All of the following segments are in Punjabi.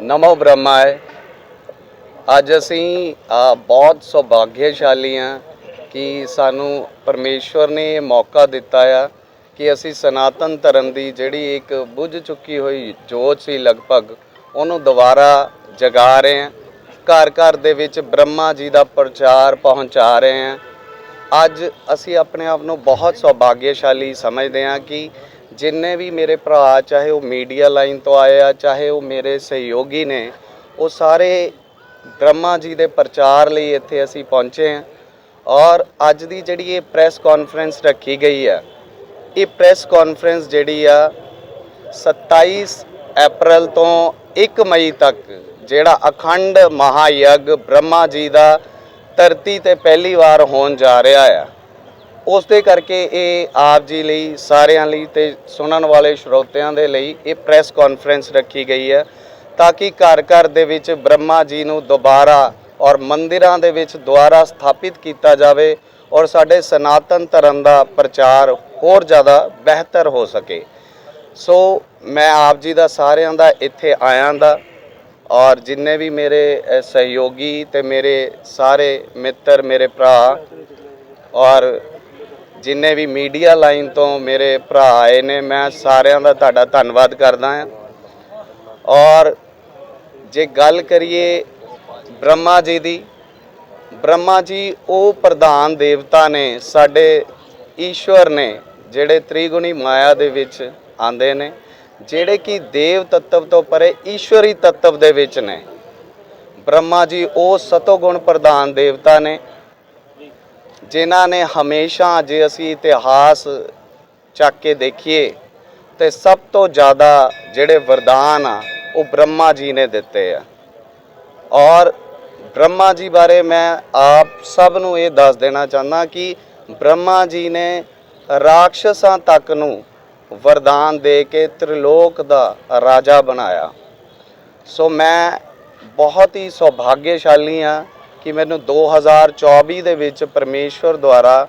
ਨਮੋ ਬ੍ਰਹਮਾਏ ਅੱਜ ਅਸੀਂ ਬਹੁਤ ਸੁਭਾਗਿਆਸ਼ਾਲੀ ਹਾਂ ਕਿ ਸਾਨੂੰ ਪਰਮੇਸ਼ਵਰ ਨੇ ਇਹ ਮੌਕਾ ਦਿੱਤਾ ਆ ਕਿ ਅਸੀਂ ਸਨਾਤਨ ਧਰਮ ਦੀ ਜਿਹੜੀ ਇੱਕ ਬੁੱਝ ਚੁੱਕੀ ਹੋਈ ਜੋਤ ਸੀ ਲਗਭਗ, ਉਹਨੂੰ ਦੁਬਾਰਾ ਜਗਾ ਰਹੇ ਹਾਂ। ਘਰ ਘਰ ਦੇ ਵਿੱਚ ਬ੍ਰਹਮਾ ਜੀ ਦਾ ਪ੍ਰਚਾਰ ਪਹੁੰਚਾ ਰਹੇ ਹਾਂ। ਅੱਜ ਅਸੀਂ ਆਪਣੇ ਆਪ ਨੂੰ ਬਹੁਤ ਸੁਭਾਗਿਆਸ਼ਾਲੀ ਸਮਝਦੇ ਹਾਂ ਕਿ ਜਿੰਨੇ ਵੀ ਮੇਰੇ ਭਰਾ, ਚਾਹੇ ਉਹ ਮੀਡੀਆ ਲਾਈਨ ਤੋਂ ਆਏ ਆ, ਚਾਹੇ ਉਹ ਮੇਰੇ ਸਹਿਯੋਗੀ ਨੇ, ਉਹ ਸਾਰੇ ਬ੍ਰਹਮਾ ਜੀ ਦੇ ਪ੍ਰਚਾਰ ਲਈ ਇੱਥੇ ਅਸੀਂ ਪਹੁੰਚੇ ਹਾਂ। ਔਰ ਅੱਜ ਦੀ ਜਿਹੜੀ ਇਹ ਪ੍ਰੈਸ ਕਾਨਫਰੰਸ ਰੱਖੀ ਗਈ ਆ ਇਹ ਪ੍ਰੈਸ ਕਾਨਫਰੰਸ ਜਿਹੜੀ ਆ 27 ਅਪ੍ਰੈਲ ਤੋਂ 1 ਮਈ ਤੱਕ, ਜਿਹੜਾ ਅਖੰਡ ਮਹਾਯਗ ਬ੍ਰਹਮਾ ਜੀ ਦਾ ਧਰਤੀ ਤੇ ਪਹਿਲੀ ਵਾਰ ਹੋਣ ਜਾ ਰਿਹਾ ਆ। ਉਸ ਦੇ ਕਰਕੇ ਇਹ ਆਪ ਜੀ ਲਈ, ਸਾਰਿਆਂ ਲਈ ਤੇ ਸੁਣਨ ਵਾਲੇ ਸਰੋਤਿਆਂ ਦੇ ਲਈ ਇਹ ਪ੍ਰੈਸ ਕਾਨਫਰੰਸ ਰੱਖੀ ਗਈ ਹੈ ਤਾਂ ਕਿ ਘਰ ਘਰ ਦੇ ਵਿੱਚ ਬ੍ਰਹਮਾ ਜੀ ਨੂੰ ਦੁਬਾਰਾ ਔਰ ਮੰਦਿਰਾਂ ਦੇ ਵਿੱਚ ਦੁਆਰਾ ਸਥਾਪਿਤ ਕੀਤਾ ਜਾਵੇ ਔਰ ਸਾਡੇ ਸਨਾਤਨ ਧਰਮ ਦਾ ਪ੍ਰਚਾਰ ਹੋਰ ਜ਼ਿਆਦਾ ਬਿਹਤਰ ਹੋ ਸਕੇ। ਸੋ ਮੈਂ ਆਪ ਜੀ ਦਾ, ਸਾਰਿਆਂ ਦਾ ਇੱਥੇ ਆਇਆਂ ਦਾ ਔਰ ਜਿੰਨੇ ਵੀ ਮੇਰੇ ਸਹਿਯੋਗੀ ਤੇ ਮੇਰੇ ਸਾਰੇ ਮਿੱਤਰ, ਮੇਰੇ ਭਰਾ ਔਰ ਜਿੰਨੇ ਵੀ ਮੀਡੀਆ ਲਾਈਨ ਤੋਂ ਮੇਰੇ ਭਰਾ ਆਏ ਨੇ, ਮੈਂ ਸਾਰਿਆਂ ਦਾ ਤੁਹਾਡਾ ਧੰਨਵਾਦ ਕਰਦਾ ਹਾਂ। ਔਰ ਜੇ ਗੱਲ ਕਰੀਏ ਬ੍ਰਹਮਾ ਜੀ ਦੀ, ਬ੍ਰਹਮਾ ਜੀ ਉਹ ਪ੍ਰਧਾਨ ਦੇਵਤਾ ਨੇ, ਸਾਡੇ ਈਸ਼ਵਰ ਨੇ, ਜਿਹੜੇ ਤ੍ਰਿਗੁਣੀ ਮਾਇਆ ਦੇ ਵਿੱਚ ਆਂਦੇ ਨੇ, ਜਿਹੜੇ ਕਿ ਦੇਵ ਤੱਤਵ ਤੋਂ ਪਰੇ ਈਸ਼ਵਰੀ ਤੱਤਵ ਦੇ ਵਿੱਚ ਨੇ। ਬ੍ਰਹਮਾ ਜੀ ਉਹ ਸਤੋਗੁਣ ਪ੍ਰਧਾਨ ਦੇਵਤਾ ਨੇ ਜਿਨ੍ਹਾਂ ਨੇ ਹਮੇਸ਼ਾ ਜੇ ਅਸੀਂ ਇਤਿਹਾਸ ਚੱਕ ਕੇ ਦੇਖੀਏ, ਤੇ ਸਭ ਤੋਂ ਜ਼ਿਆਦਾ ਜਿਹੜੇ ਵਰਦਾਨ ਆ, ਉਹ ਬ੍ਰਹਮਾ ਜੀ ਨੇ ਦਿੱਤੇ ਆ। ਔਰ ਬ੍ਰਹਮਾ ਜੀ ਬਾਰੇ ਮੈਂ ਆਪ ਸਭ ਨੂੰ ਇਹ ਦੱਸ ਦੇਣਾ ਚਾਹੁੰਦਾ ਕਿ ਬ੍ਰਹਮਾ ਜੀ ਨੇ ਰਾਖਸ਼ਾਂ ਤੱਕ ਨੂੰ ਵਰਦਾਨ ਦੇ ਕੇ ਤ੍ਰਿਲੋਕ ਦਾ ਰਾਜਾ ਬਣਾਇਆ। ਸੋ ਮੈਂ ਬਹੁਤ ਹੀ ਸੌਭਾਗਿਆਸ਼ਾਲੀ ਹਾਂ। ਕਿ ਮੈਨੂੰ 2024 ਦੇ ਵਿੱਚ ਪਰਮੇਸ਼ਵਰ ਦੁਆਰਾ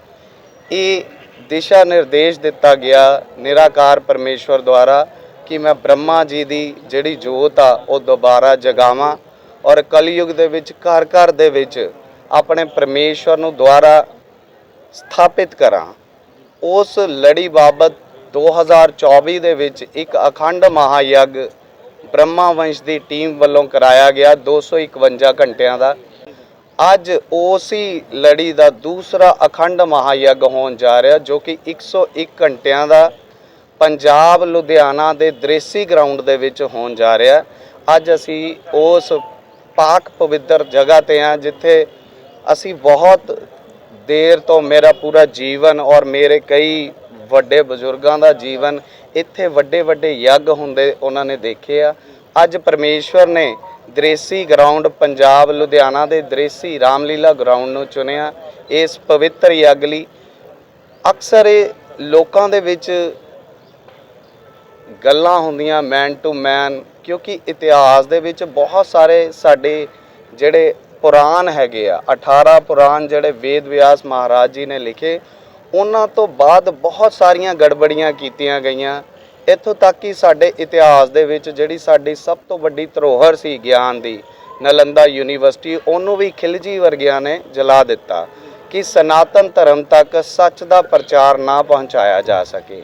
ਇਹ ਦਿਸ਼ਾ ਨਿਰਦੇਸ਼ ਦਿੱਤਾ ਗਿਆ, ਨਿਰਾਕਾਰ ਪਰਮੇਸ਼ਵਰ ਦੁਆਰਾ ਕਿ ਮੈਂ ਬ੍ਰਹਮਾ ਜੀ ਦੀ ਜਿਹੜੀ ਜੋਤ ਆ, ਉਹ ਦੁਬਾਰਾ ਜਗਾਵਾਂ ਔਰ ਕਲਯੁਗ ਦੇ ਵਿੱਚ, ਘਰ ਘਰ ਦੇ ਵਿੱਚ ਆਪਣੇ ਪਰਮੇਸ਼ਵਰ ਨੂੰ ਦੁਆਰਾ ਸਥਾਪਿਤ ਕਰਾਂ। ਉਸ ਲੜੀ ਬਾਬਤ 2024 ਦੇ ਵਿੱਚ ਇੱਕ ਅਖੰਡ ਮਹਾਯਗ ਬ੍ਰਹਮਾ ਵੰਸ਼ ਦੀ ਟੀਮ ਵੱਲੋਂ ਕਰਾਇਆ ਗਿਆ 251 ਘੰਟਿਆਂ ਦਾ। ਅੱਜ ਉਸੇ ਲੜੀ ਦਾ ਦੂਸਰਾ ਅਖੰਡ ਮਹਾਯਗ ਹੋਣ ਜਾ ਰਿਹਾ, ਜੋ ਕਿ 101 ਘੰਟਿਆਂ ਦਾ ਪੰਜਾਬ, ਲੁਧਿਆਣਾ ਦੇ ਦ੍ਰੇਸੀ ਗਰਾਊਂਡ ਦੇ ਵਿੱਚ ਹੋਣ ਜਾ ਰਿਹਾ। ਅੱਜ ਅਸੀਂ ਉਸ ਪਾਕ ਪਵਿੱਤਰ ਜਗ੍ਹਾ ਤੇ ਆ ਜਿੱਥੇ ਅਸੀਂ ਬਹੁਤ ਦੇਰ ਤੋਂ ਮੇਰਾ ਪੂਰਾ ਜੀਵਨ ਔਰ ਮੇਰੇ ਕਈ ਵੱਡੇ ਬਜ਼ੁਰਗਾਂ ਦਾ ਜੀਵਨ ਇੱਥੇ ਵੱਡੇ ਵੱਡੇ ਯੱਗ ਹੁੰਦੇ ਉਹਨਾਂ ਨੇ ਦੇਖੇ ਆ। ਅੱਜ ਪਰਮੇਸ਼ਵਰ ਨੇ ਦ੍ਰੇਸੀ ਗਰਾਊਂਡ ਪੰਜਾਬ ਲੁਧਿਆਣਾ ਦੇ ਦ੍ਰੇਸੀ ਰਾਮਲੀਲਾ ਗਰਾਊਂਡ ਨੂੰ ਚੁਣਿਆ। ਇਸ ਪਵਿੱਤਰ ਯੱਗ ਲਈ ਅਕਸਰ ਇਹ ਲੋਕਾਂ ਦੇ ਵਿੱਚ ਗੱਲਾਂ ਹੁੰਦੀਆਂ ਮੈਨ ਟੂ ਮੈਨ ਕਿਉਂਕਿ ਇਤਿਹਾਸ ਦੇ ਵਿੱਚ ਬਹੁਤ ਸਾਰੇ ਸਾਡੇ ਜਿਹੜੇ ਪੁਰਾਣ ਹੈਗੇ ਆ 18 ਪੁਰਾਣ ਜਿਹੜੇ ਵੇਦ ਵਿਆਸ ਮਹਾਰਾਜ ਜੀ ਨੇ ਲਿਖੇ, ਉਹਨਾਂ ਤੋਂ ਬਾਅਦ ਬਹੁਤ ਸਾਰੀਆਂ ਗੜਬੜੀਆਂ ਕੀਤੀਆਂ ਗਈਆਂ। ਇੱਥੋਂ ਤੱਕ ਕਿ ਸਾਡੇ ਇਤਿਹਾਸ ਦੇ ਵਿੱਚ ਜਿਹੜੀ ਸਾਡੀ ਸਭ ਤੋਂ ਵੱਡੀ ਧਰੋਹਰ ਸੀ ਗਿਆਨ ਦੀ, ਨਲੰਦਾ ਯੂਨੀਵਰਸਿਟੀ, ਉਹਨੂੰ ਵੀ ਖਿਲਜੀ ਵਰਗਿਆਂ ਨੇ ਜਲਾ ਦਿੱਤਾ ਕਿ ਸਨਾਤਨ ਧਰਮ ਤੱਕ ਸੱਚ ਦਾ ਪ੍ਰਚਾਰ ਨਾ ਪਹੁੰਚਾਇਆ ਜਾ ਸਕੇ।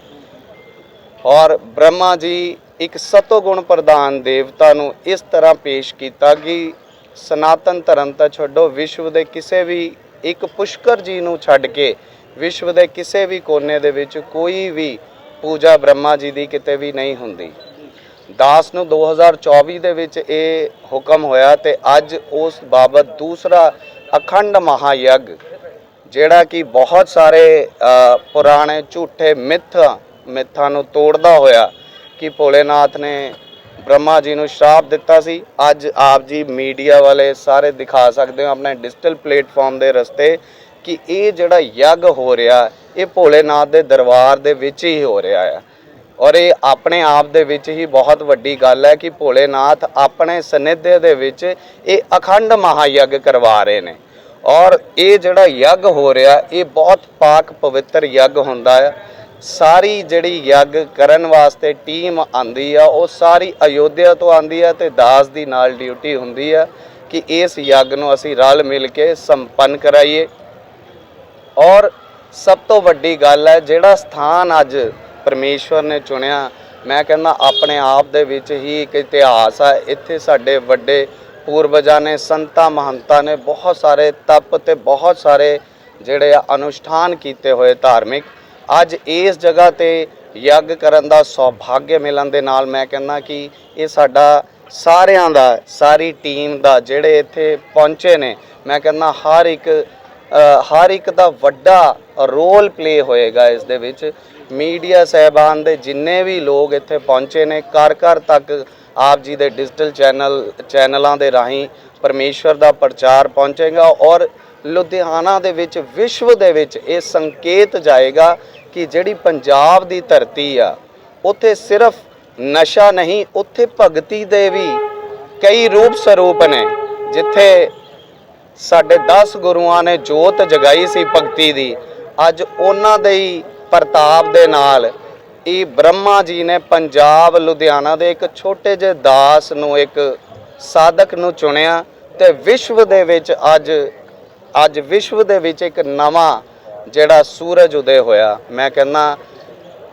ਔਰ ਬ੍ਰਹਮਾ ਜੀ ਇੱਕ ਸਤੋਗੁਣ ਪ੍ਰਧਾਨ ਦੇਵਤਾ ਨੂੰ ਇਸ ਤਰ੍ਹਾਂ ਪੇਸ਼ ਕੀਤਾ ਕਿ ਸਨਾਤਨ ਧਰਮ ਤਾਂ ਛੱਡੋ, ਵਿਸ਼ਵ ਦੇ ਕਿਸੇ ਵੀ ਇੱਕ ਪੁਸ਼ਕਰ ਜੀ ਨੂੰ ਛੱਡ ਕੇ, ਵਿਸ਼ਵ ਦੇ ਕਿਸੇ ਵੀ ਕੋਨੇ ਦੇ ਵਿੱਚ ਕੋਈ ਵੀ ਪੂਜਾ ਬ੍ਰਹਮਾ ਜੀ ਦੀ ਕਿਤੇ ਵੀ ਨਹੀਂ ਹੁੰਦੀ। ਦਾਸ ਨੂੰ 2024 ਦੇ ਵਿੱਚ ਇਹ ਹੁਕਮ ਹੋਇਆ ਤੇ ਅੱਜ ਉਸ ਬਾਬਤ ਦੂਸਰਾ ਅਖੰਡ ਮਹਾਯਗ, ਜਿਹੜਾ ਕਿ ਬਹੁਤ ਸਾਰੇ ਪੁਰਾਣੇ ਝੂਠੇ ਮਿੱਥ, ਮਿੱਥਾਂ ਨੂੰ ਤੋੜਦਾ ਹੋਇਆ ਕਿ ਭੋਲੇਨਾਥ ਨੇ ਬ੍ਰਹਮਾ ਜੀ ਨੂੰ ਸ਼ਰਾਪ ਦਿੱਤਾ ਸੀ। ਅੱਜ ਆਪ ਜੀ ਮੀਡੀਆ ਵਾਲੇ ਸਾਰੇ ਦਿਖਾ ਸਕਦੇ ਹੋ ਆਪਣੇ ਡਿਜੀਟਲ ਪਲੇਟਫਾਰਮ ਦੇ ਰਸਤੇ ਕਿ ਇਹ ਜਿਹੜਾ ਯੱਗ ਹੋ ਰਿਹਾ ਇਹ ਭੋਲੇਨਾਥ ਦੇ ਦਰਬਾਰ ਦੇ ਵਿੱਚ ਹੀ ਹੋ ਰਿਹਾ ਆ। ਔਰ ਇਹ ਆਪਣੇ ਆਪ ਦੇ ਵਿੱਚ ਹੀ ਬਹੁਤ ਵੱਡੀ ਗੱਲ ਹੈ ਕਿ ਭੋਲੇਨਾਥ ਆਪਣੇ ਸਨਿਧਿ ਦੇ ਵਿੱਚ ਇਹ ਅਖੰਡ ਮਹਾਯਗ ਕਰਵਾ ਰਹੇ ਨੇ। ਔਰ ਇਹ ਜਿਹੜਾ ਯੱਗ ਹੋ ਰਿਹਾ, ਇਹ ਬਹੁਤ ਪਾਕ ਪਵਿੱਤਰ ਯੱਗ ਹੁੰਦਾ ਹੈ ਸਾਰੀ ਜਿਹੜੀ ਯੱਗ ਕਰਨ ਵਾਸਤੇ ਟੀਮ ਆਂਦੀ ਆ, ਉਹ ਸਾਰੀ ਅਯੋਧਿਆ ਤੋਂ ਆਂਦੀ ਆ ਤੇ ਦਾਸ ਦੀ ਨਾਲ ਡਿਊਟੀ ਹੁੰਦੀ ਆ ਕਿ ਇਸ ਯੱਗ ਨੂੰ ਅਸੀਂ ਰਲ ਮਿਲ ਕੇ ਸੰਪੰਨ ਕਰਾਈਏ। ਔਰ ਸਭ ਤੋਂ ਵੱਡੀ ਗੱਲ ਹੈ, ਜਿਹੜਾ ਸਥਾਨ ਅੱਜ ਪਰਮੇਸ਼ਵਰ ਨੇ ਚੁਣਿਆ, ਮੈਂ ਕਹਿੰਦਾ ਆਪਣੇ ਆਪ ਦੇ ਵਿੱਚ ਹੀ ਇੱਕ ਇਤਿਹਾਸ ਹੈ ਇੱਥੇ ਸਾਡੇ ਵੱਡੇ ਪੂਰਵਜਾਂ ਨੇ, ਸੰਤਾਂ, ਮਹੰਤਾਂ ਨੇ ਬਹੁਤ ਸਾਰੇ ਤਪ ਤੇ ਬਹੁਤ ਸਾਰੇ ਜਿਹੜੇ ਆ ਅਨੁਸ਼ਠਾਨ ਕੀਤੇ ਹੋਏ ਧਾਰਮਿਕ। ਅੱਜ ਇਸ ਜਗ੍ਹਾ ਤੇ ਯੱਗ ਕਰਨ ਦਾ ਸੌਭਾਗ ਮਿਲਣ ਦੇ ਨਾਲ ਮੈਂ ਕਹਿੰਦਾ ਕਿ ਇਹ ਸਾਡਾ ਸਾਰਿਆਂ ਦਾ, ਸਾਰੀ ਟੀਮ ਦਾ ਜਿਹੜੇ ਇੱਥੇ ਪਹੁੰਚੇ ਨੇ, ਮੈਂ ਕਹਿੰਦਾ ਹਰ ਇੱਕ ਹਰ ਇੱਕ ਦਾ ਵੱਡਾ ਰੋਲ ਪਲੇ ਹੋਏਗਾ ਇਸ ਦੇ ਵਿੱਚ। ਮੀਡੀਆ ਸਹਿਬਾਨ ਦੇ ਜਿੰਨੇ ਵੀ ਲੋਕ ਇੱਥੇ ਪਹੁੰਚੇ ਨੇ, ਘਰ ਘਰ ਤੱਕ ਆਪ ਜੀ ਦੇ ਡਿਜੀਟਲ ਚੈਨਲ ਚੈਨਲਾਂ ਦੇ ਰਾਹੀਂ ਪਰਮੇਸ਼ਵਰ ਦਾ ਪ੍ਰਚਾਰ ਪਹੁੰਚੇਗਾ ਔਰ ਲੁਧਿਆਣਾ ਦੇ ਵਿੱਚ, ਵਿਸ਼ਵ ਦੇ ਵਿੱਚ ਇਹ ਸੰਕੇਤ ਜਾਏਗਾ ਕਿ ਜਿਹੜੀ ਪੰਜਾਬ ਦੀ ਧਰਤੀ ਆ, ਉੱਥੇ ਸਿਰਫ ਨਸ਼ਾ ਨਹੀਂ, ਉੱਥੇ ਭਗਤੀ ਦੇ ਵੀ ਕਈ ਰੂਪ ਸਰੂਪ ਨੇ, ਜਿੱਥੇ ਸਾਡੇ 10 ਗੁਰੂਆਂ ਨੇ ਜੋਤ ਜਗਾਈ ਸੀ ਭਗਤੀ ਦੀ। ਅੱਜ ਉਹਨਾਂ ਦੇ ਹੀ ਪ੍ਰਤਾਪ ਦੇ ਨਾਲ ਇਹ ਬ੍ਰਹਮਾ ਜੀ ਨੇ ਪੰਜਾਬ, ਲੁਧਿਆਣਾ ਦੇ ਇੱਕ ਛੋਟੇ ਜਿਹੇ ਦਾਸ ਨੂੰ ਇੱਕ ਸਾਧਕ ਨੂੰ ਚੁਣਿਆ ਤੇ ਵਿਸ਼ਵ ਦੇ ਵਿੱਚ ਅੱਜ ਅੱਜ ਵਿਸ਼ਵ ਦੇ ਵਿੱਚ ਇੱਕ ਨਵਾਂ ਜਿਹੜਾ ਸੂਰਜ ਉਦੇ ਹੋਇਆ। ਮੈਂ ਕਹਿੰਦਾ,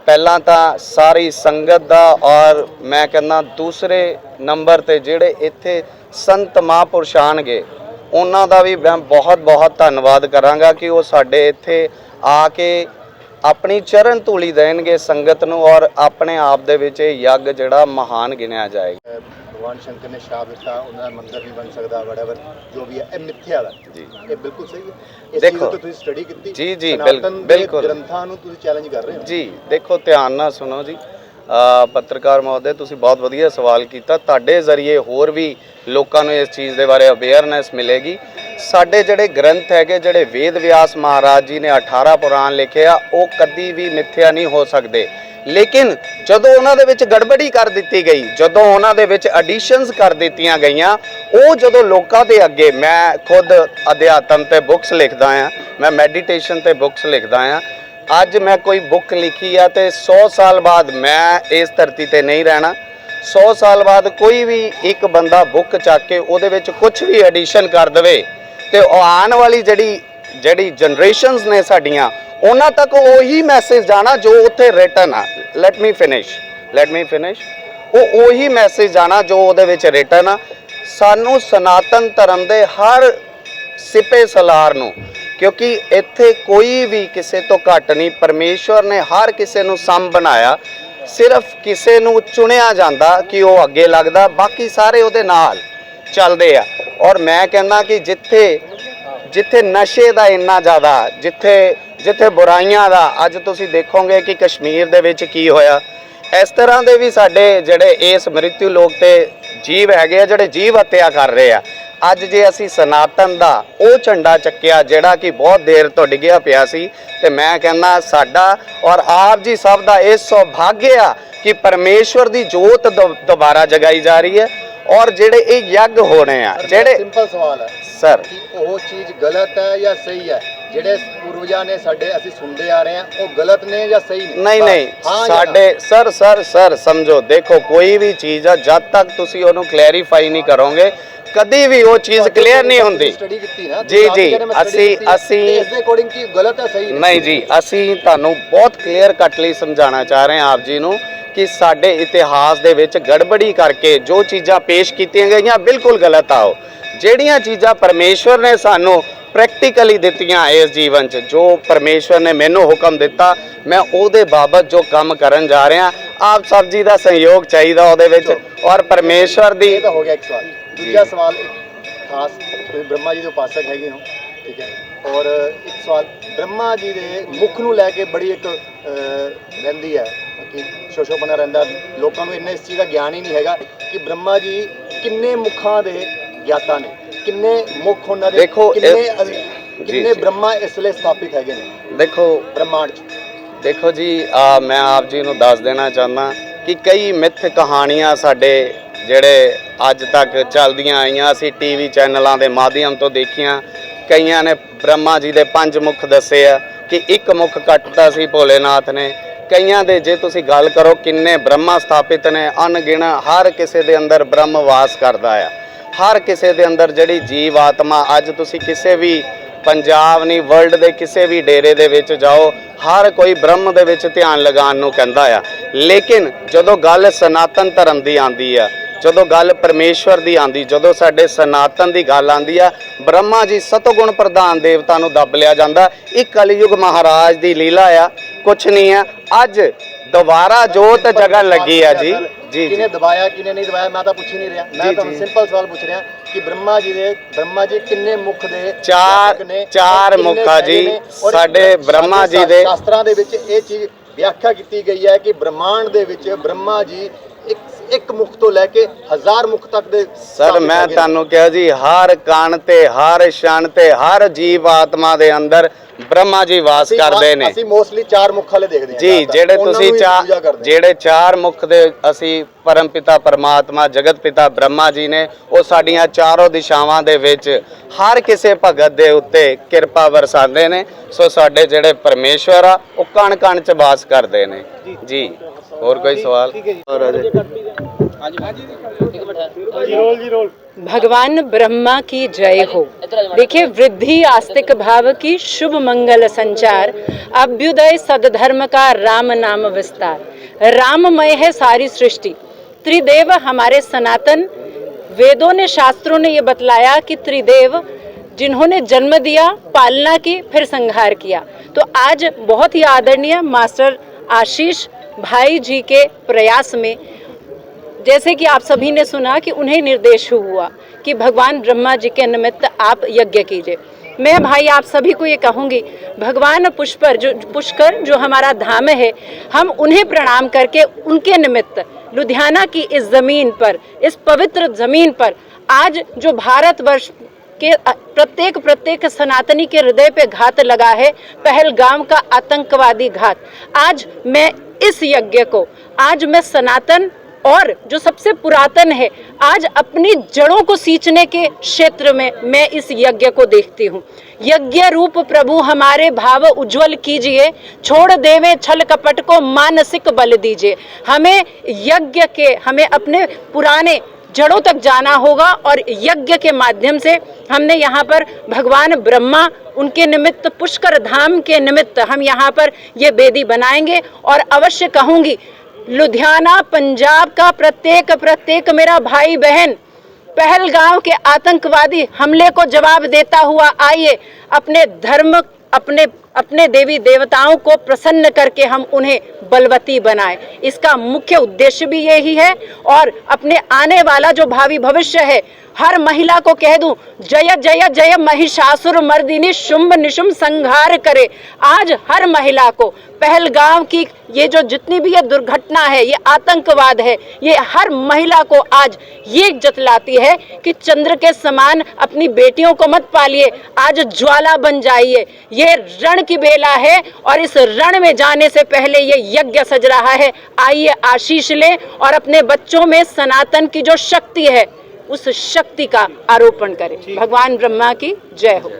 ਪਹਿਲਾਂ ਤਾਂ ਸਾਰੀ ਸੰਗਤ ਦਾ ਔਰ ਮੈਂ ਕਹਿੰਦਾ ਦੂਸਰੇ ਨੰਬਰ ਤੇ ਜਿਹੜੇ ਇੱਥੇ ਸੰਤ ਮਹਾਂਪੁਰਸ਼ਾਨਗੇ ਉਹਨਾਂ ਦਾ ਵੀ ਮੈਂ ਬਹੁਤ ਬਹੁਤ ਧੰਨਵਾਦ ਕਰਾਂਗਾ ਕਿ ਉਹ ਸਾਡੇ ਇੱਥੇ ਆ ਕੇ ਆਪਣੀ ਚਰਨ ਧੂਲੀ ਦੇਣਗੇ ਸੰਗਤ ਨੂੰ ਔਰ ਆਪਣੇ ਆਪ ਦੇ ਵਿੱਚ ਇਹ ਯੱਗ ਜਿਹੜਾ ਮਹਾਨ ਗਿਣਿਆ ਜਾਏਗਾ। ਭਗਵਾਨ ਸ਼ੰਕਰ ਨੇ ਸ਼ਾਪ ਦਿੱਤਾ ਉਹਨਾਂ ਦਾ ਮੰਦਿਰ ਨਹੀਂ ਬਣ ਸਕਦਾ ਵੜੈਵਰ ਜੋ ਵੀ ਹੈ ਇਹ ਮਿੱਥਿਆ ਦਾ ਜੀ। ਇਹ ਬਿਲਕੁਲ ਸਹੀ ਹੈ। ਦੇਖੋ। ਤੁਸੀਂ ਸਟੱਡੀ ਕੀਤੀ। ਜੀ, ਜੀ, ਬਿਲਕੁਲ। ਗ੍ਰੰਥਾਂ ਨੂੰ ਤੁਸੀਂ ਚੈਲੰਜ ਕਰ ਰਹੇ ਹੋ। ਜੀ ਦੇਖੋ ਧਿਆਨ ਨਾਲ ਸੁਣੋ ਜੀ। ਪੱਤਰਕਾਰ ਮਹੋਦय ਤੁਸੀਂ ਬਹੁਤ ਵਧੀਆ ਸਵਾਲ ਕੀਤਾ। ਤੁਹਾਡੇ ਜ਼ਰੀਏ ਹੋਰ ਵੀ ਲੋਕਾਂ ਨੂੰ ਇਸ ਚੀਜ਼ ਦੇ ਬਾਰੇ ਅਵੇਅਰਨੈਸ ਮਿਲੇਗੀ। ਸਾਡੇ ਜਿਹੜੇ ਗ੍ਰੰਥ ਹੈਗੇ, ਜਿਹੜੇ ਵੇਦ ਵਿਆਸ ਮਹਾਰਾਜ ਜੀ ਨੇ 18 ਪੁਰਾਣ ਲਿਖੇ ਆ, ਉਹ ਕਦੀ ਵੀ ਮਿੱਥਿਆ ਨਹੀਂ ਹੋ ਸਕਦੇ। ਲੇਕਿਨ ਜਦੋਂ ਉਹਨਾਂ ਦੇ ਵਿੱਚ ਗੜਬੜੀ ਕਰ ਦਿੱਤੀ ਗਈ, ਜਦੋਂ ਉਹਨਾਂ ਦੇ ਵਿੱਚ ਐਡੀਸ਼ਨਸ ਕਰ ਦਿੱਤੀਆਂ ਗਈਆਂ, ਉਹ ਜਦੋਂ ਲੋਕਾਂ ਦੇ ਅੱਗੇ, ਮੈਂ ਖੁਦ ਅਧਿਆਤਮ ਤੇ ਬੁੱਕਸ ਲਿਖਦਾ ਆ, ਮੈਂ ਮੈਡੀਟੇਸ਼ਨ ਤੇ ਬੁੱਕਸ ਲਿਖਦਾ ਆ ਅੱਜ ਮੈਂ ਕੋਈ ਬੁੱਕ ਲਿਖੀ ਆ ਤੇ 100 ਸਾਲ ਬਾਅਦ ਮੈਂ ਇਸ ਧਰਤੀ ਤੇ ਨਹੀਂ ਰਹਿਣਾ। 100 ਸਾਲ ਬਾਅਦ ਕੋਈ ਵੀ ਇੱਕ ਬੰਦਾ ਬੁੱਕ ਚੱਕ ਕੇ ਉਹਦੇ ਵਿੱਚ ਕੁਝ ਵੀ ਐਡੀਸ਼ਨ ਕਰ ਦੇਵੇ ਤੇ ਉਹ ਆਉਣ ਵਾਲੀ ਜਿਹੜੀ ਜਿਹੜੀ ਜਨਰੇਸ਼ਨਸ ਨੇ ਸਾਡੀਆਂ, ਉਹਨਾਂ ਤੱਕ ਉਹੀ ਮੈਸੇਜ ਜਾਣਾ ਜੋ ਉੱਥੇ ਰਿਟਨ ਆ। Let me finish let me finish ਉਹ ਉਹੀ ਮੈਸੇਜ ਜਾਣਾ ਜੋ ਉਹਦੇ ਵਿੱਚ ਰਿਟਨ ਆ। ਸਾਨੂੰ ਸਨਾਤਨ ਧਰਮ ਦੇ ਹਰ ਸਿਪੇ ਸਲਾਰ ਨੂੰ ਕਿਉਂਕਿ ਇੱਥੇ ਕੋਈ ਵੀ ਕਿਸੇ ਤੋਂ ਘੱਟ ਨਹੀਂ, ਪਰਮੇਸ਼ਵਰ ਨੇ ਹਰ ਕਿਸੇ ਨੂੰ ਸਮ ਬਣਾਇਆ। ਸਿਰਫ ਕਿਸੇ ਨੂੰ ਚੁਣਿਆ ਜਾਂਦਾ ਕਿ ਉਹ ਅੱਗੇ ਲੱਗਦਾ, ਬਾਕੀ ਸਾਰੇ ਉਹਦੇ ਨਾਲ ਚੱਲਦੇ ਆ। ਔਰ ਮੈਂ ਕਹਿੰਦਾ ਕਿ ਜਿੱਥੇ ਜਿੱਥੇ ਨਸ਼ੇ ਦਾ ਇੰਨਾ ਜ਼ਿਆਦਾ, ਜਿੱਥੇ ਜਿੱਥੇ ਬੁਰਾਈਆਂ ਦਾ, ਅੱਜ ਤੁਸੀਂ ਦੇਖੋਗੇ ਕਿ ਕਸ਼ਮੀਰ ਦੇ ਵਿੱਚ ਕੀ ਹੋਇਆ। ਇਸ ਤਰ੍ਹਾਂ ਦੇ ਵੀ ਸਾਡੇ ਜਿਹੜੇ ਇਸ ਮ੍ਰਿਤੂ ਲੋਕ ਤੇ ਜੀਵ ਹੈਗੇ ਆ, ਜਿਹੜੇ ਜੀਵ ਹੱਤਿਆ ਕਰ ਰਹੇ ਆ। ਅੱਜ ਜੇ ਅਸੀਂ ਸਨਾਤਨ ਦਾ ਉਹ ਝੰਡਾ ਚੱਕਿਆ ਜਿਹੜਾ ਕਿ ਬਹੁਤ ਦੇਰ ਤੋਂ ਡਿੱਗਿਆ ਪਿਆ ਸੀ ਤੇ ਮੈਂ ਕਹਿੰਦਾ ਸਾਡਾ ਔਰ ਆਪ ਜੀ ਸਭ ਦਾ ਇਹ ਸੁਭਾਗਿਆ ਆ ਕਿ ਪਰਮੇਸ਼ਵਰ ਦੀ ਜੋਤ ਦੁਬਾਰਾ ਜਗਾਈ ਜਾ ਰਹੀ ਹੈ ਔਰ ਜਿਹੜੇ ਇਹ ਯੱਗ ਹੋਣੇ ਆ ਜਿਹੜੇ ਸਿੰਪਲ ਸਵਾਲ ਹੈ ਸਰ ਕਿ ਉਹ ਚੀਜ਼ ਗਲਤ ਹੈ ਜਾਂ ਸਹੀ ਹੈ ਜਿਹੜੇ ਪੂਰਵਜਾਂ ਨੇ ਸਾਡੇ ਅਸੀਂ ਸੁਣਦੇ ਆ ਰਹੇ ਹਾਂ ਉਹ ਗਲਤ ਨੇ ਜਾਂ ਸਹੀ ਨੇ ਨਹੀਂ ਨਹੀਂ ਹਾਂ? ਸਾਡੇ ਸਰ ਸਰ ਸਰ ਸਮਝੋ ਦੇਖੋ ਕੋਈ ਵੀ ਚੀਜ਼ ਆ ਜਦ ਤੱਕ ਤੁਸੀਂ ਉਹਨੂੰ ਕਲੈਰੀਫਾਈ ਨਹੀਂ ਕਰੋਗੇ ਕਦੀ ਵੀ ਉਹ ਚੀਜ਼ ਕਲੀਅਰ ਨਹੀਂ ਹੁੰਦੀ। ਸਟੱਡੀ ਕੀਤੀ ਨਾ ਜੀ, ਜੀ, ਅਸੀਂ- ਅਸੀਂ- ਇਸ ਦੇ ਅਕੋਰਡਿੰਗ ਕੀ ਗਲਤ ਹੈ ਸਹੀ ਨਹੀਂ ਜੀ ਅਸੀਂ ਤੁਹਾਨੂੰ ਬਹੁਤ ਕਲੀਅਰ ਕੱਟ ਲਈ ਸਮਝਾਉਣਾ ਚਾਹ ਰਹੇ ਹਾਂ ਆਪ ਜੀ ਨੂੰ ਕਿ ਸਾਡੇ ਇਤਿਹਾਸ ਦੇ ਵਿੱਚ ਗੜਬੜੀ ਕਰਕੇ ਜੋ ਚੀਜ਼ਾਂ ਪੇਸ਼ ਕੀਤੀਆਂ ਗਈਆਂ ਬਿਲਕੁਲ ਗਲਤ ਆ ਉਹ। ਜਿਹੜੀਆਂ ਚੀਜ਼ਾਂ ਪਰਮੇਸ਼ਵਰ ਨੇ ਸਾਨੂੰ ਪ੍ਰੈਕਟੀਕਲੀ ਦਿੱਤੀਆਂ ਇਸ ਜੀਵਨ 'ਚ ਜੋ ਪਰਮੇਸ਼ਵਰ ਨੇ ਮੈਨੂੰ ਹੁਕਮ ਦਿੱਤਾ ਮੈਂ ਉਹਦੇ ਬਾਬਤ ਜੋ ਕੰਮ ਕਰਨ ਜਾ ਰਿਹਾ ਆਪ ਸਭ ਜੀ ਦਾ ਸਹਿਯੋਗ ਚਾਹੀਦਾ ਉਹਦੇ ਵਿੱਚ ਔਰ ਪਰਮੇਸ਼ਵਰ ਦੀ ਇਹ ਤਾਂ ਹੋ ਗਿਆ ਇੱਕ ਸਵਾਲ। ਦੂਜਾ ਸਵਾਲ ਇੱਕ ਖਾਸ ਤੁਸੀਂ ਬ੍ਰਹਮਾ ਜੀ ਦੇ ਉਪਾਸਕ ਹੈਗੇ ਹੋ ਠੀਕ ਹੈ ਔਰ ਇੱਕ ਸਵਾਲ ਬ੍ਰਹਮਾ ਜੀ ਦੇ ਮੁਖ ਨੂੰ ਲੈ ਕੇ ਬੜੀ ਇੱਕ ਰਹਿੰਦੀ ਹੈ ਕਿ ਸ਼ੋਸ਼ੋਪਨਾ ਰਹਿੰਦਾ ਲੋਕਾਂ ਨੂੰ ਇੰਨਾ ਇਸ ਚੀਜ਼ ਦਾ ਗਿਆਨ ਹੀ ਨਹੀਂ ਹੈਗਾ ਕਿ ਬ੍ਰਹਮਾ ਜੀ ਕਿੰਨੇ ਮੁਖਾਂ ਦੇ ਗਿਆਤਾ ਨੇ ਕਿੰਨੇ ਮੁਖ ਉਹਨਾਂ ਦੇ ਦੇਖੋ, ਕਿੰਨੇ ਕਿੰਨੇ। ਬ੍ਰਹਮਾ ਇਸ ਲਈ ਸਥਾਪਿਤ ਹੈਗੇ ਨੇ ਦੇਖੋ ਬ੍ਰਹਮਾਂਡ 'ਚ ਦੇਖੋ ਜੀ ਆ ਮੈਂ ਆਪ ਜੀ ਨੂੰ ਦੱਸ ਦੇਣਾ ਚਾਹੁੰਦਾ ਕਿ ਕਈ ਮਿੱਥ ਕਹਾਣੀਆਂ ਸਾਡੇ ਜਿਹੜੇ ਅੱਜ ਤੱਕ ਚੱਲਦੀਆਂ ਆਈਆਂ, ਅਸੀਂ ਟੀਵੀ ਚੈਨਲਾਂ ਦੇ ਮਾਧਿਅਮ ਤੋਂ ਦੇਖੀਆਂ। ਕਈਆਂ ਨੇ ਬ੍ਰਹਮਾ ਜੀ ਦੇ ਪੰਜ ਮੁਖ ਦੱਸੇ ਆ ਕਿ ਇੱਕ ਮੁਖ ਕੱਟਦਾ ਸੀ ਭੋਲੇਨਾਥ ਨੇ। ਕਈਆਂ ਦੇ ਜੇ ਤੁਸੀਂ ਗੱਲ ਕਰੋ ਕਿੰਨੇ ਬ੍ਰਹਮਾ ਸਥਾਪਿਤ ਨੇ, ਅਣਗਿਣ ਹਰ ਕਿਸੇ ਦੇ ਅੰਦਰ ਬ੍ਰਹਮ ਵਾਸ ਕਰਦਾ ਆ। ਹਰ ਕਿਸੇ ਦੇ ਅੰਦਰ ਜਿਹੜੀ ਜੀਵ ਆਤਮਾ, ਅੱਜ ਤੁਸੀਂ ਕਿਸੇ ਵੀ ਪੰਜਾਬ ਨਹੀਂ ਵਰਲਡ ਦੇ ਕਿਸੇ ਵੀ ਡੇਰੇ ਦੇ ਵਿੱਚ ਜਾਓ, ਹਰ ਕੋਈ ਬ੍ਰਹਮ ਦੇ ਵਿੱਚ ਧਿਆਨ ਲਗਾਉਣ ਨੂੰ ਕਹਿੰਦਾ ਆ। ਲੇਕਿਨ ਜਦੋਂ ਗੱਲ ਸਨਾਤਨ ਧਰਮ ਦੀ ਆਂਦੀ ਆ ਜਦੋਂ ਗੱਲ ਪਰਮੇਸ਼ਵਰ ਦੀ ਆਂਦੀ ਜਦੋਂ ਸਾਡੇ ਸਨਾਤਨ ਦੀ ਗੱਲ ਆਂਦੀ ਆ ਬ੍ਰਹਮਾ ਜੀ ਸਤਗੁਣ ਪ੍ਰਧਾਨ ਦੇਵਤਾ ਨੂੰ ਦੱਬ ਲਿਆ ਜਾਂਦਾ। ਇਹ ਕਲਯੁਗ ਮਹਾਰਾਜ ਦੀ ਲੀਲਾ ਆ ਕੁਛ ਨਹੀਂ ਆ। ਅੱਜ ਦੁਬਾਰਾ ਜੋਤ ਜਗ੍ਹਾ ਲੱਗੀ ਆ ਜੀ। ਜੀ ਕਿਨੇ ਦਬਾਇਆ ਕਿਨੇ ਨਹੀਂ ਦਬਾਇਆ ਮੈਂ ਤਾਂ ਪੁੱਛ ਹੀ ਨਹੀਂ ਰਿਹਾ। ਮੈਂ ਤੁਹਾਨੂੰ। ਸਿੰਪਲ ਸਵਾਲ ਪੁੱਛ ਰਿਹਾ ਕਿ ਬ੍ਰਹਮਾ ਜੀ ਦੇ ਬ੍ਰਹਮਾ ਜੀ ਕਿੰਨੇ ਮੁਖ ਦੇ ਚਾਰ- ਚਾਰ ਮੁੱਖ ਆ ਜੀ। ਸਾਡੇ ਬ੍ਰਹਮਾ ਜੀ ਦੇ- ਸ਼ਾਸਤਰਾਂ ਦੇ ਵਿੱਚ ਇਹ ਚੀਜ਼ ਵਿਆਖਿਆ ਕੀਤੀ ਗਈ ਹੈ ਕਿ ਬ੍ਰਹਮਾਂਡ ਦੇ ਵਿੱਚ ਬ੍ਰਹਮਾ ਜੀ ਇੱਕ ਇੱਕ ਮੁਖ ਤੋਂ ਲੈ ਕੇ ਹਜ਼ਾਰ ਮੁਖ ਤੱਕ ਦੇ ਸਰ ਮੈਂ। ਤੁਹਾਨੂੰ ਕਿਹਾ ਜੀ ਹਰ ਕਣ ਤੇ ਹਰ ਛਣ ਤੇ ਹਰ ਜੀਵ ਆਤਮਾ ਦੇ ਅੰਦਰ ਬ੍ਰਹਮਾ ਜੀ ਵਾਸ ਕਰਦੇ ਨੇ। ਅਸੀਂ ਮੋਸਟਲੀ ਚਾਰ ਮੁਖ ਵਾਲੇ ਦੇਖਦੇ ਹਾਂ ਜੀ। ਜਿਹੜੇ ਤੁਸੀਂ। ਜਿਹੜੇ ਚਾਰ ਮੁਖ ਦੇ ਅਸੀਂ ਪਰਮ ਪਿਤਾ ਪਰਮਾਤਮਾ ਜਗਤ ਪਿਤਾ ਬ੍ਰਹਮਾ ਜੀ ਨੇ ਉਹ ਸਾਡੀਆਂ ਚਾਰੋਂ ਦਿਸ਼ਾਵਾਂ ਦੇ ਵਿੱਚ ਹਰ ਕਿਸੇ ਭਗਤ ਦੇ ਉੱਤੇ ਕਿਰਪਾ ਵਰਸਾਉਂਦੇ ਨੇ। ਸੋ ਸਾਡੇ ਜਿਹੜੇ ਪਰਮੇਸ਼ਵਰ ਆ ਉਹ ਕਣ ਕਣ ਚ ਵਾਸ ਕਰਦੇ ਨੇ। ਜੀ। ਹੋਰ ਕੋਈ ਸਵਾਲ? ਹੋਰ ਅਜੇ भगवान ब्रह्मा की जय हो। देखिए, वृद्धि, आस्तिक भाव की शुभ मंगल संचार, अभ्युदय सदधर्म का राम नाम विस्तार। राममय है सारी सृष्टि। त्रिदेव हमारे सनातन। वेदों ने, शास्त्रों ने ये बतलाया कि त्रिदेव जिन्होंने जन्म दिया, पालना की, फिर संहार किया। तो आज बहुत ही आदरणीय मास्टर आशीष भाई जी के प्रयास में जैसे कि आप सभी ने सुना कि उन्हें निर्देश हुआ कि भगवान ब्रह्मा जी के निमित्त आप यज्ञ कीजिए। मैं भाई, आप सभी को ये कहूँगी, भगवान पुष्कर जो पुष्कर जो हमारा धाम है, हम उन्हें प्रणाम करके उनके निमित्त लुधियाना की इस ज़मीन पर, इस पवित्र ज़मीन पर, आज जो भारतवर्ष के प्रत्येक प्रत्येक सनातनी के हृदय पे घात लगा है, पहलगाम का आतंकवादी घात। आज मैं इस यज्ञ को, आज मैं सनातन और जो सबसे पुरातन है, आज अपनी जड़ों को सींचने के क्षेत्र में मैं इस यज्ञ को देखती हूँ। यज्ञ रूप प्रभु हमारे भाव उज्जवल कीजिए, छोड़ देवे छल कपट को मानसिक बल दीजिए। हमें यज्ञ के, हमें अपने पुराने जड़ों तक जाना होगा और यज्ञ के माध्यम से हमने यहाँ पर भगवान ब्रह्मा, उनके निमित्त, पुष्कर धाम के निमित्त हम यहाँ पर ये बेदी बनाएँगे। और अवश्य कहूँगी लुधियाना, पंजाब का प्रत्येक प्रत्येक मेरा भाई बहन पहलगांव के आतंकवादी हमले को जवाब देता हुआ आइए, अपने धर्म, अपने अपने देवी देवताओं को प्रसन्न करके हम उन्हें बलवती बनाएँ। इसका मुख्य उद्देश्य भी यही है और अपने आने वाला जो भावी भविष्य है हर महिला को कह दूँ, जय जय जय महिषासुर मर्दिनी शुंभ निशुंभ संहार करे। आज हर महिला को, पहलगांव की ये जो जितनी भी ये दुर्घटना है, ये आतंकवाद है, ये हर महिला को आज ये जतलाती है कि चंद्र के समान अपनी बेटियों को मत पालिए, आज ज्वाला बन जाइए। ये रण की बेला है और इस रण में जाने से पहले ये यज्ञ सज रहा है। आइए आशीष लें और अपने बच्चों में सनातन की जो शक्ति है उस शक्ति का आरोपण करें भगवान ब्रह्मा की जय हो